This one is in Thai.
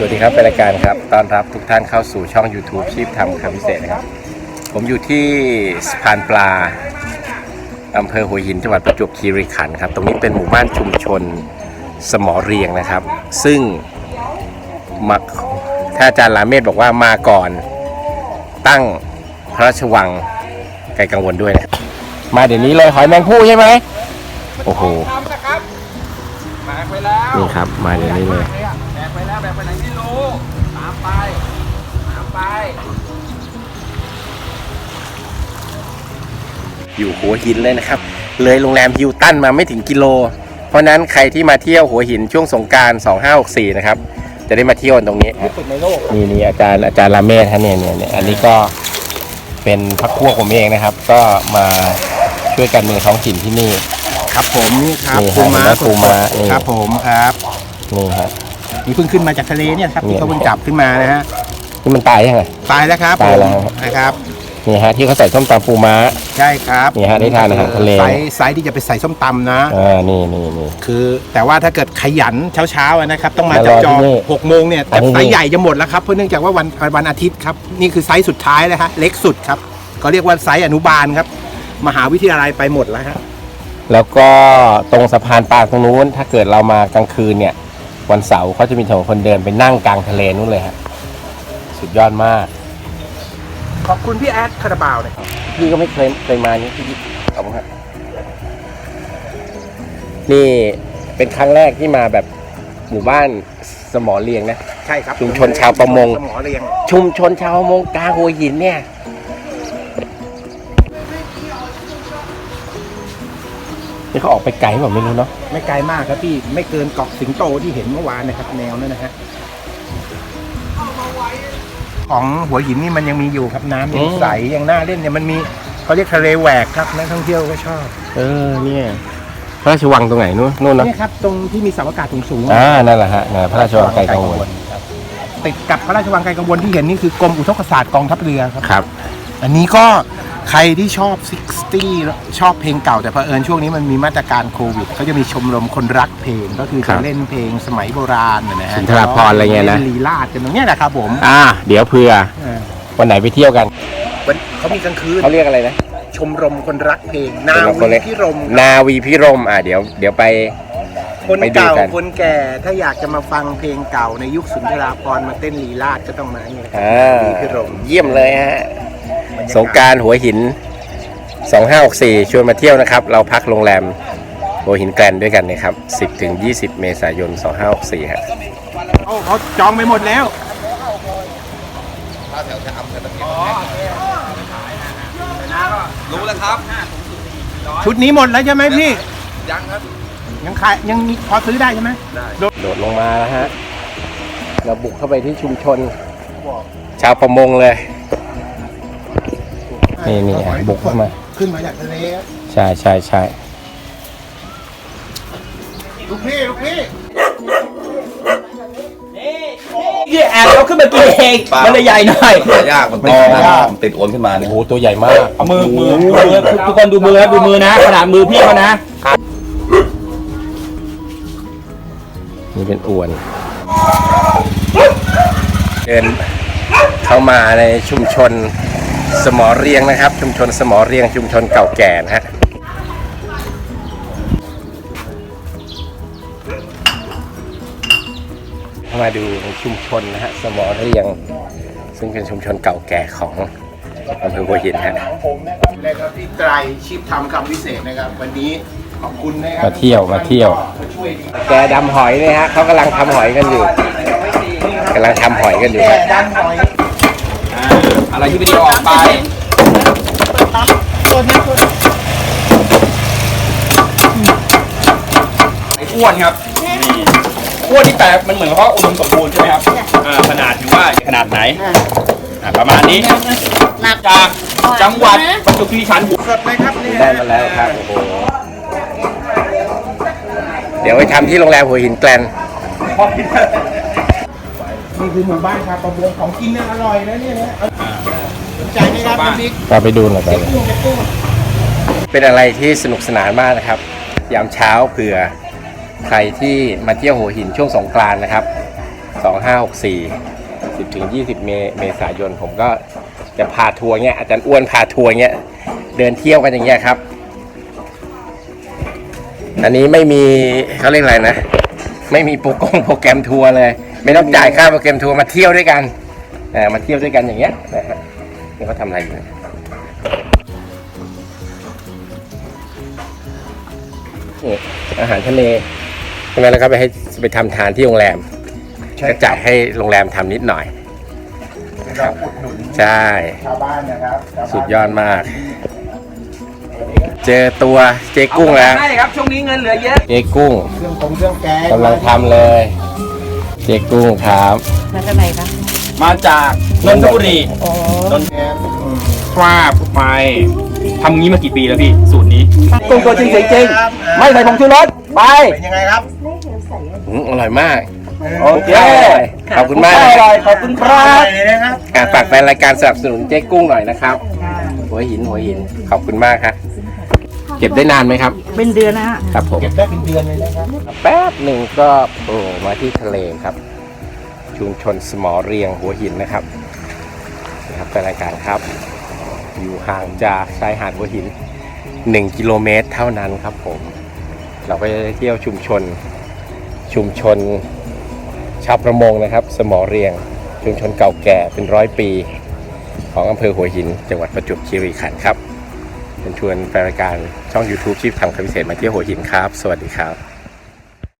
สวัสดีครับเป็นรายการครับต้อนรับทุกท่านเข้าสู่ช่อง YouTube ชีพทำคำพิเศษนะครับ ผมอยู่ที่สะพานปลาอำเภอหัวหินจังหวัดประจวบคีรีขันธ์ครับ ตรงนี้เป็นหมู่บ้านชุมชนสมอเรียงนะครับ ซึ่งมาถ้าอาจารย์ลาเมศบอกว่ามาก่อนตั้งพระราชวังไกลกังวลด้วยนะครับมาเดี๋ยวนี้เลยหอยแมงผู้ใช่ไหมโอ้โห ทำนะครับแบกไปแล้วนี่ครับ มาเดี๋ยวนี้เลย แบกไปแล้วแบกไปไหนไม่รู้ ตามไปตามไป อยู่หัวหินเลยนะครับ เลยโรงแรมฮิลตันมาไม่ถึงกิโล เพราะฉะนั้นใครที่มาเที่ยวหัวหินช่วงสงกราร2564 นะครับ จะได้มาเที่ยวตรงนี้ที่สุดในโลกนี่นี่อาจารย์อาจารย์ลาเมศฮะเนี่ยเนี่ยเนี่ยอันนี้ก็เป็นพักพวกผมเองนะครับ ก็มาช่วยกันเมืองท้องถิ่นที่นี่ ครับผมนี่ครับนี่ปูม้าครับปูม้านี่ครับผมครับนี่ฮะ นี่เพิ่งขึ้นมาจากทะเลเนี่ยครับนี่ที่เขาเพิ่งจับขึ้นมานะฮะที่มันตายยังไง ตายแล้วครับตายแล้วผมนะครับนี่ฮะที่เขาใส่ส้มตำปูม้า ใช่ครับนี่ฮะได้ทานอาหารทะเลไซส์ไซส์ที่จะไปใส่ส้มตำนะอ่านี่นี่นี่คือแต่ว่าถ้าเกิดขยันเช้าๆอะนะครับ ต้องมามาจัรบอจองที่นี่หกโมงเนี่ยอัแต่นนี้ไซส์ใหญ่จะหมดแล้วครับเพราะเนื่องจากว่าวันวันอาทิตย์ครับนี่คือไซส์สุดท้ายแล้วฮะเล็กสุดครับก็เรียกว่าไซส์อนุบาลครับ มหาวิทยาลัยไปหมดแล้วฮะแล้วก็ตรงสะพานปลาตรงนู้นถ้าเกิดเรามากลางคืนเนี่ย วันเสาร์เขาจะมีถนนคนเดินไปนั่งกลางทะเลนู้นเลยฮะสุดยอดมาก ขอบคุณพี่แอดคาราบาวเลยพี่ก็ไม่เคยเคยมานี่พี่ขอบคุณครับนี่เป็นครั้งแรกที่มาแบบหมู่บ้านสมอเรียงนะ ใช่ครับชุมชนชาวประมง สมอเรียง ชุมชนชาวประมงกลางหัวหินเนี่ย นี่เขาออกไปไกลแบบไม่รู้เนาะไม่ไกลมากครับพี่ไม่เกินเกาะสิงโตที่เห็นเมื่อวานนะครับ แนวนั้นนะฮะของหัวหินนี่มันยังมีอยู่ครับน้ำยังใสยังน่าเล่นเนี่ยมันมีเขาเรียกทะเลแหวกครับนักท่องเที่ยวก็ชอบ เออเนี่ยพระราชวังตรงไหนนู้นนู่นเนาะเนี่ยครับตรงที่มีเสาอากาศสูงๆอ่านั่นแหละฮะนะพระราชวังไกลกังวลครับติดกับพระราชวังไกลกังวลที่เห็นนี่คือกรมอุทกศาสตร์กองทัพเรือครับครับ อันนี้ก็ ใครที่ชอบ 60 ชอบเพลงเก่าแต่เผอิญช่วงนี้มันมีมาตรการโควิดเขาจะมีชมรมคนรักเพลงก็คือครัจะบเล่นเพลงสมัยโบราณนะฮะสุนทรภรณ์อะไรเงี้ยนะ ล่ลีลาดกันตรงเนี้ยแหละครับผมอ่า เดี๋ยวเผื่อเออวันไหนไปเที่ยวกันวันเขามีกลางคืนเขาเรียกอะไรนะชมรมคนรักเพลงนาชมรมคนวีเล็กพิรมนาวีพิรม อ่าเดี๋ยวเดี๋ยวไป คนไปดูเก่ากันคนแก่ถ้าอยากจะมาฟังเพลงเก่าในยุคสุนทราภรณ์มาเต้นลีลาดก็ต้องมาเนี่ยนะครับอ่านาวีพิรม เยี่ยมเลยฮะบรรยากาศ สงกรารหัวหิน 2564 ชวนมาเที่ยวนะครับ เราพักโรงแรมหัวหินแกรนด์ด้วยกันนะครับ 10ถึง20 เมษายน 2564ฮะโอ้เขาจองไปหมดแล้วรู้แล้วครับ ชุดนี้หมดแล้วใช่ไหมพี่ ยังครับ ยังขายยังมีพอซื้อได้ใช่ไหมโดดลงมาแล้วฮะ เราบุกเข้าไปที่ชุมชน ชาวประมงเลย นี่นี่ฮะบุกเข้ามา ขึ้นมาจากทะเลครับใช่ใช่ใช่ลูกพี่ลูกพี่พี่แอบเอาขึ้นมากินเองมันเลยใหญ่หน่อยยากมันติดนะมันติดโอนขึ้นมาโอ้เนี่ยโหตัวใหญ่มากเอามือมือมือทุกคนดูมือครับดูมือนะขนาดมือพี่เขานะนี่เป็นอวนเดินเข้ามาในชุมชน สมอเรียงนะครับ ชุมชนสมอเรียงชุมชนเก่าแก่นะฮะเข้ามาดูในชุมชนนะฮะสมอเรียง ซึ่งเป็นชุมชนเก่าแก่ของอำเภอหัวหินฮะของผมนะครับและครับพี่ไตรชีพทำคำพิเศษนะครับ วันนี้ขอบคุณนะครัมาเที่ยวมาเที่ยวมาช่วยดีแกดำหอยเนี่ยฮะเขากำลังทำหอยกันอยู่กำลังทำหอยกันอยู่แก่ฮะดันหอย อะไรที่ไม่ดีออกไปตัวนี้ตัวนี้ไอ้อ้วนครับอ้วนที่แปลมันเหมือนกับว่าอุดมสมบูรณ์ใช่ไหมครับอ่าขนาดถือว่าขนาดไหนอ่าประมาณนี้จากจังหวัดประจวบคีรีขันธ์สดไหมครับเนี่ยได้มาแล้วครับโอ้โหเดี๋ยวไปทำที่โรงแรมหัวหินแกลน นี่คือหมู่บ้านชาวประมงของกินเนี่ยอร่อยนะเนี่ยนะสนใจไหมครับน้ำพริกเราไปดูหน่อยไปกุ้งเก็บกุ้งเป็นอะไรที่สนุกสนานมากนะครับ ยามเช้าเผื่อใครที่มาเที่ยวหัวหินช่วงสงกรานต์นะครับ 2564 10ถึง20 เมเมษายน ผมก็จะพาทัวร์เงี้ยอาจารย์อ้วนพาทัวร์เงี้ยเดินเที่ยวกันอย่างเงี้ยครับ อันนี้ไม่มีเขาเรียกอะไรนะ ไม่มีโปรแกรมโปรแกรมทัวร์เลย ไม่ต้องจ่ายค่าโปรแกรมทัวร์มาเที่ยวด้วยกันเออมาเที่ยวด้วยกันอย่างเงี้ยนะฮะนี่เขาทำอะไรอยู่เนี่ยนี่อาหารทะเลใช่ไหมแล้วก็ไปให้ไปทำทานที่โรงแรมใช่ก็จ่ายให้โรงแรมทำนิดหน่อยเราอุดหนุนใช่ ชาวบ้านนะครับชาวบ้านสุดยอดมาก เจอตัวเจ๊กุ้งแล้ว ใช่ครับ ช่วงนี้เงินเหลือเยอะ เจ๊กุ้งเครื่องกงเครื่องแกง กำลังทำเลย เจ๊กุ้งครับมาจากไหนคะมาจากนนทบุรีอ๋อนนททราบไปทำงี้มากี่ปีแล้วพี่ สูตรนี้กุ้งตัวจริงเสียงจริง ไม่ใส่ผงชูรสไปเป็นยังไงครับอืมอร่อยมาก โอเค ขอบคุณมากอนะร่อยขอบคุณครับเลยนะครับอะฝากแฟนรายการสนับสนุนเจ๊กุ้งหน่อยนะครับ หัวหินหัวหิน ขอบคุณมากครับ เก็บได้นานไหมครับ เป็นเดือนนะฮะครับผมเก็บได้เป็นเดือนเลยนะครับ แป๊บหนึ่งก็โผล่มาที่ทะเลครับ ชุมชนสมอเรียงหัวหินนะครับนะครับแฟนรายการครับ อยู่ห่างจากชายหาดหัวหิน 1 กิโลเมตรเท่านั้นครับผม เราก็จะได้เที่ยวชุมชน ชุมชนชาวประมงนะครับ สมอเรียง ชุมชนเก่าแก่เป็นร้อยปี ของอำเภอหัวหิน จังหวัดประจวบคีรีขันธ์ครับ เป็นชวนแฟนรายการช่อง YouTube ชีพทำคำพิเศษมาเที่ยวหัวหินครับ สวัสดีครับ